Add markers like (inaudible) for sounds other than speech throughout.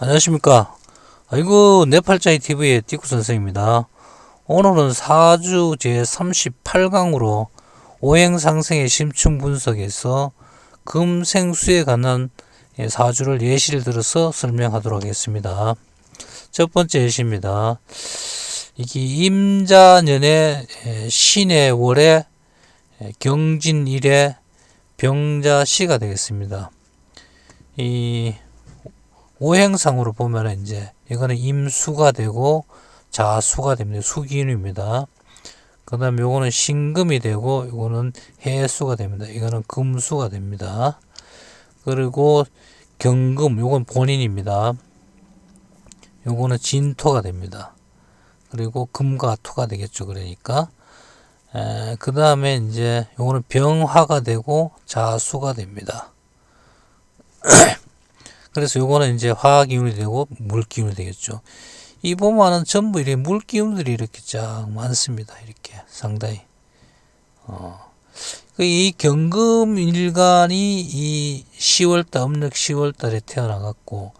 안녕하십니까. 아이고, 네팔자이 TV의 띠쿠 선생입니다. 오늘은 사주 제38강으로 오행상생의 심층 분석에서 금생수에 관한 예, 사주를 예시를 들어서 설명하도록 하겠습니다. 첫 번째 예시입니다. 이게 임자년의 예, 신의 월의 예, 경진일의 병자시가 되겠습니다. 이 오행상으로 보면은 이제 이거는 임수가 되고 자수가 됩니다. 수기운입니다. 그 다음에 요거는 신금이 되고 요거는 해수가 됩니다. 이거는 금수가 됩니다. 그리고 경금 요건 본인입니다. 요거는 진토가 됩니다. 그리고 금과 토가 되겠죠. 그러니까 그 다음에 이제 요거는 병화가 되고 자수가 됩니다. (clears throat) 그래서 요거는 이제 화학 기운이 되고 물 기운이 되겠죠. 이 보면은 전부 이렇게 물 기운들이 이렇게 쫙 많습니다. 이렇게 상당히. 어. 그이 경금 일간이 이 10월달 음력 10월달에 태어나갖고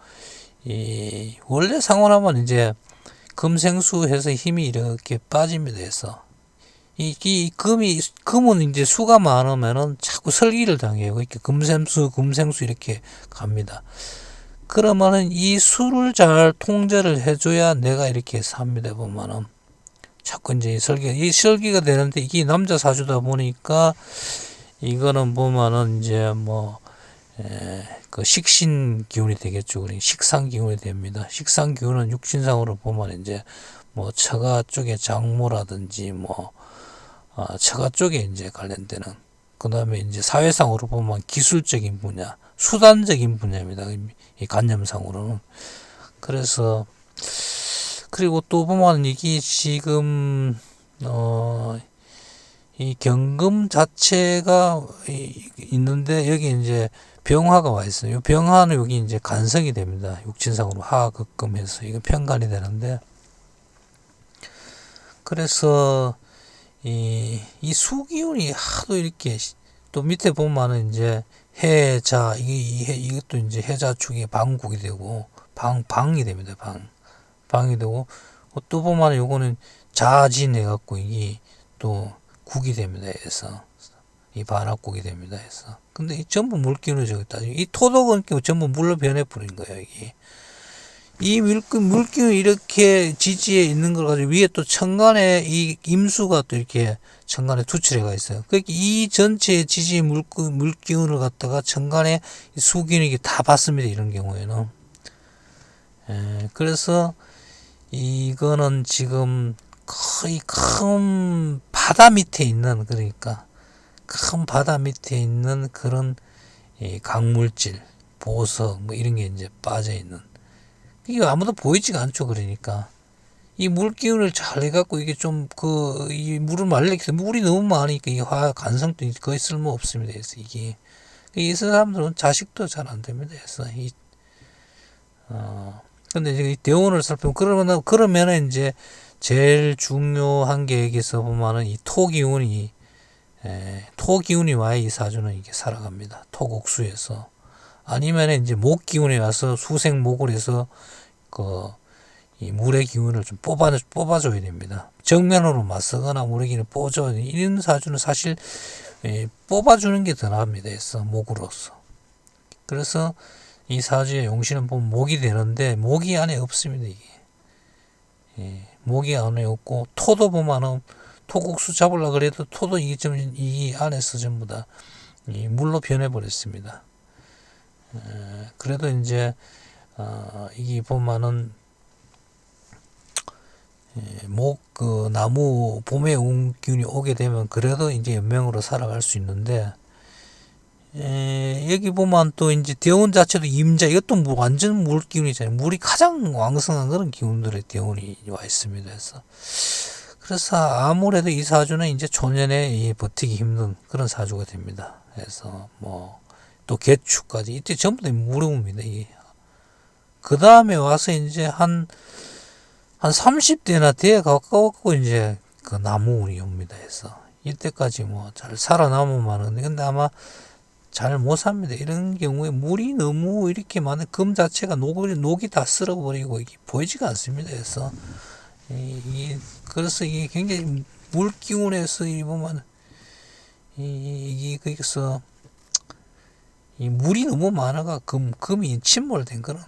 이 원래 상관하면 이제 금생수해서 힘이 이렇게 빠집니다. 해서 이, 이 금이 금은 이제 수가 많으면은 자꾸 설기를 당해요. 이렇게 금생수 금생수 이렇게 갑니다. 그러면은 이 수를 잘 통제를 해줘야 내가 이렇게 삽니다. 보면은 자꾸 이제 설기 이 설기가 되는데 이게 남자 사주다 보니까 이거는 보면은 이제 뭐 에, 그 식신 기운이 되겠죠. 그러니 식상 기운이 됩니다. 식상 기운은 육신상으로 보면 이제 뭐 처가 쪽에 장모라든지 뭐 어, 처가 쪽에 이제 관련되는 그 다음에 이제 사회상으로 보면 기술적인 분야, 수단적인 분야입니다. 이 관념상으로는. 그래서, 그리고 또 보면 이게 지금, 어, 이 경금 자체가 있는데 여기 이제 병화가 와 있어요. 병화는 여기 이제 간성이 됩니다. 육친상으로 하극금해서 이거 편간이 되는데 그래서 이, 이 수기운이 하도 이렇게 또 밑에 보면은 이제 해자 이게 해, 이것도 이제 해자축이 방국이 되고 방 방이 됩니다. 방 방이 되고 또 보면은 요거는 자진 해 갖고 이게 또 국이 됩니다. 해서 이 반합국이 됩니다. 해서 근데 이 전부 물기운을 저기 따지고 이 토독은 전부 물로 변해 버린 거예요. 이게 이 물기, 물기운 이렇게 지지에 있는 걸 가지고 위에 또 천간에 이 임수가 또 이렇게 천간에 투출해가 있어요. 그러니까 이 전체 지지 물기, 물기운을 갖다가 천간에 수기운이 다 받습니다. 이런 경우에는. 예, 그래서 이거는 지금 거의 큰 바다 밑에 있는 그러니까 큰 바다 밑에 있는 그런 강물질, 보석 뭐 이런 게 이제 빠져 있는 이게 아무도 보이지가 않죠. 그러니까. 이 물 기운을 잘 해갖고 이게 좀 그 이 물을 말리기 물이 너무 많으니까 이 화학 간성도 거의 쓸모 없습니다. 그래서 이게 이 사람들은 자식도 잘 안 됩니다. 그래서 이 어. 근데 이제 이 대원을 살펴보면 그러면 그러면은 이제 제일 중요한 게 여기서 보면은 이 토기운이 에, 토기운이 와야 이 사주는 이게 살아갑니다. 토곡수에서 아니면 이제 목 기운에 와서 수생 목을 해서 그 이 물의 기운을 좀 뽑아 뽑아줘야 됩니다. 정면으로 맞서거나 물의 기운을 뽑아줘 이런 사주는 사실 예, 뽑아주는 게더 납니다. 해서 목으로서. 그래서 이 사주의 용신은 보면 목이 되는데 목이 안에 없습니다. 이게 예, 목이 안에 없고 토도 보면은 토국수 잡으려 그래도 토도 이게 좀 이 안에서 전부 다 물로 변해버렸습니다. 그래도 이제 어, 이게 보면은 목그 나무 봄에 운균이 오게 되면 그래도 이제 연명으로 살아갈 수 있는데 에, 여기 보면 또 이제 대운 자체도 임자 이것도 뭐 완전 물 기운이잖아요. 물이 가장 왕성한 그런 기운들의 대운이 와 있습니다. 그래서 그래서 아무래도 이 사주는 이제 초년에 버티기 힘든 그런 사주가 됩니다. 그래서 뭐 또 개축까지 이때 전부 다 무릎입니다. 이게. 그 다음에 와서 이제 한, 한 30대나 대에 가까웠고 이제 그 나무운이 옵니다. 해서. 이때까지 뭐 잘 살아남으면 하는데, 근데 아마 잘 못 삽니다. 이런 경우에 물이 너무 이렇게 많은 금 자체가 녹이, 녹이 다 쓸어버리고 이게 보이지가 않습니다. 그래서 이, 이 그래서 이게 굉장히 물 기운에서 이 보면 이, 이게 그래서 이 물이 너무 많아가 금 금이 침몰된 그런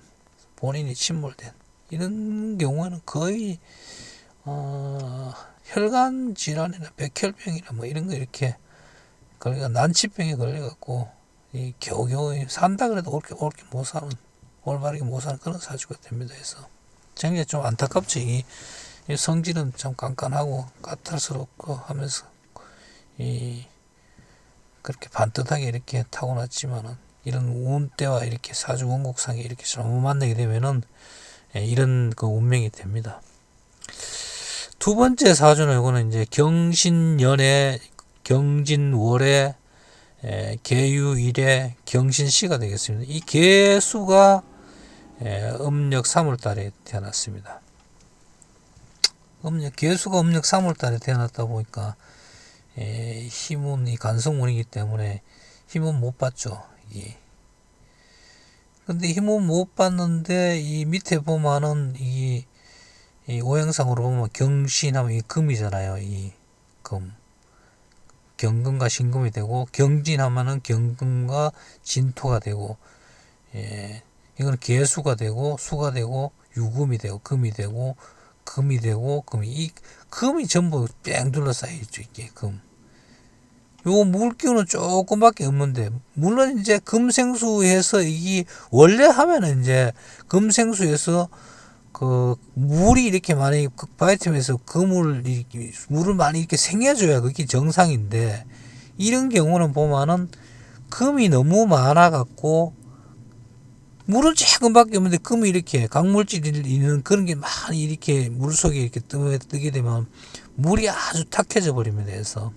본인이 침몰된 이런 경우에는 거의 어, 혈관 질환이나 백혈병이나 뭐 이런 거 이렇게 그러니까 난치병에 걸려갖고 이 겨우겨우 산다 그래도 옳게 옳게 못 사는 올바르게 못 사는 그런 사주가 됩니다. 그래서 굉장히 좀 안타깝죠. 이, 이 성질은 참 깐깐하고 까탈스럽고 하면서 이 그렇게 반듯하게 이렇게 타고났지만은 이런 운 때와 이렇게 사주 원곡상에 이렇게 잘못 만나게 되면은 예, 이런 그 운명이 됩니다. 두 번째 사주는 이거는 이제 경신년에 경진월에 에, 계유일에 경신시가 되겠습니다. 이 개수가 에, 음력 3월달에 태어났습니다. 음력 개수가 음력 3월달에 태어났다 보니까 에, 힘은 이 간성운이기 때문에 힘은 못 받죠. 이. 근데 힘은 못 받는데 이 밑에 보면은 이, 이 오행상으로 보면 경신하면 이 금이잖아요. 이 금. 경금과 신금이 되고 경진하면은 경금과 진토가 되고 예 이거는 개수가 되고 수가 되고 유금이 되고 금이 되고 금이 되고 금이 이 금이 전부 뺑 둘러싸여 있죠 이게 금. 요 물기운은 조금밖에 없는데 물론 이제 금생수에서 이게 원래 하면은 이제 금생수에서 그 물이 이렇게 많이 그 그물 이렇게 물을 많이 이렇게 생겨줘야 그게 정상인데 이런 경우는 보면은 금이 너무 많아 갖고 물은 조금밖에 없는데 금이 이렇게 강물질이 있는 그런 게 많이 이렇게 물 속에 이렇게 뜨, 뜨게 되면 물이 아주 탁해져 버립니다. 그래서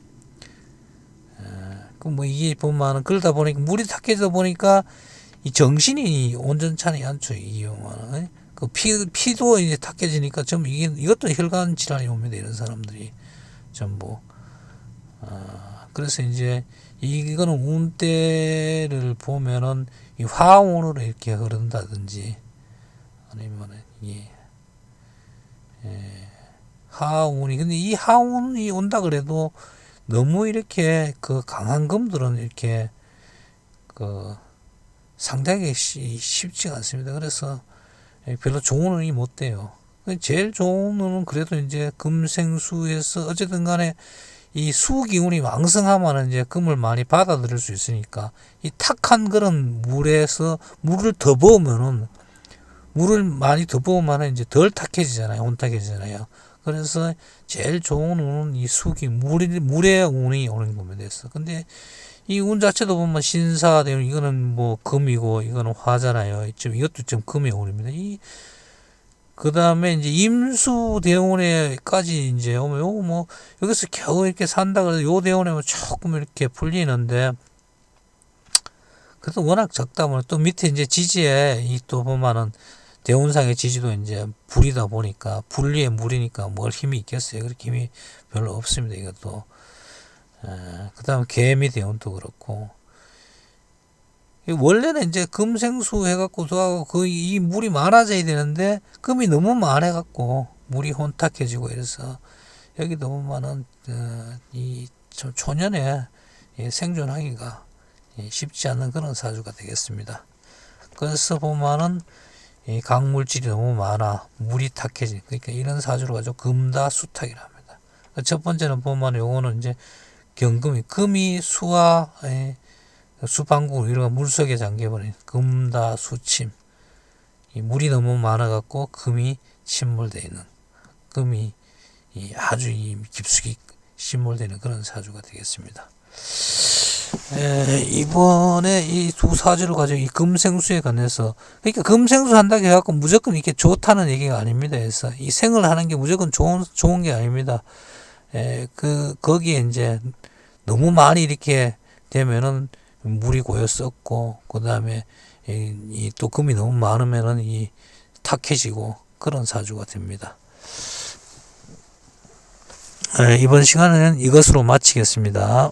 그뭐 이게 보면은 그러다 보니까 물이 탁해져 보니까 이 정신이 온전찮이 않죠. 이게 보면은 그 피, 피도 이제 탁해지니까 좀 이게 이것도 혈관 질환이 옵니다. 이런 사람들이 전부. 아, 그래서 이제 이거는 운대를 보면은 이 화운으로 이렇게 흐른다든지 아니면은 이게 예, 하운이 근데 이 하운이 온다 그래도 너무 이렇게 그 강한 금들은 이렇게 그 상당히 쉽지가 않습니다. 그래서 예, 별로 좋은 운이 못 돼요. 제일 좋은 운은 그래도 이제 금생수에서 어쨌든 간에 이 수기운이 왕성하면 이제 금을 많이 받아들일 수 있으니까 이 탁한 그런 물에서 물을 더 부으면은 물을 많이 더 부으면 이제 덜 탁해지잖아요. 온탁해지잖아요. 그래서 제일 좋은 운은 이 수기 물이 물의 운이 오는 겁니다. 그래서 근데 이 운 자체도 보면 신사대운 이거는 뭐 금이고 이거는 화잖아요. 지금 이것도 좀 금의 운입니다. 이 그 다음에 이제 임수 대운에까지 이제 오면 요거 뭐 여기서 겨우 이렇게 산다 그래서 요 대운에 뭐 조금 이렇게 풀리는데 그래도 워낙 적다 보니 또 밑에 이제 지지에 이 또 보면은 대운상의 지지도 이제 불이다 보니까 분리의 물이니까 뭘 힘이 있겠어요. 그렇게 힘이 별로 없습니다. 이것도. 그 다음에 개미 대운도 그렇고. 원래는 이제 금생수 해갖고 도하고 그이 물이 많아져야 되는데 금이 너무 많아갖고 물이 혼탁해지고 이래서 여기 너무 많은 어, 이 초년에 생존하기가 쉽지 않은 그런 사주가 되겠습니다. 그래서 보면은 이 강물질이 너무 많아 물이 탁해지 그러니까 이런 사주로 가지고 금다 수탁이라 합니다. 첫 번째는 보면 요거는 이제 경금이 금이 수와 수방구 이런 물 속에 잠겨버린 금다 수침 이 물이 너무 많아갖고 금이 침몰되어 있는 금이 이 아주 이 깊숙이 침몰되는 그런 사주가 되겠습니다. 에, 이번에 이 두 사주를 가지고 이 금생수에 관해서 그러니까 금생수 한다고 해갖고 무조건 이렇게 좋다는 얘기가 아닙니다. 그래서 이 생을 하는 게 무조건 좋은 좋은 게 아닙니다. 에, 그 거기에 이제 너무 많이 이렇게 되면은 물이 고여 썩고 그 다음에 이또 금이 너무 많으면은 이 탁해지고 그런 사주가 됩니다. 에, 이번 시간은 이것으로 마치겠습니다.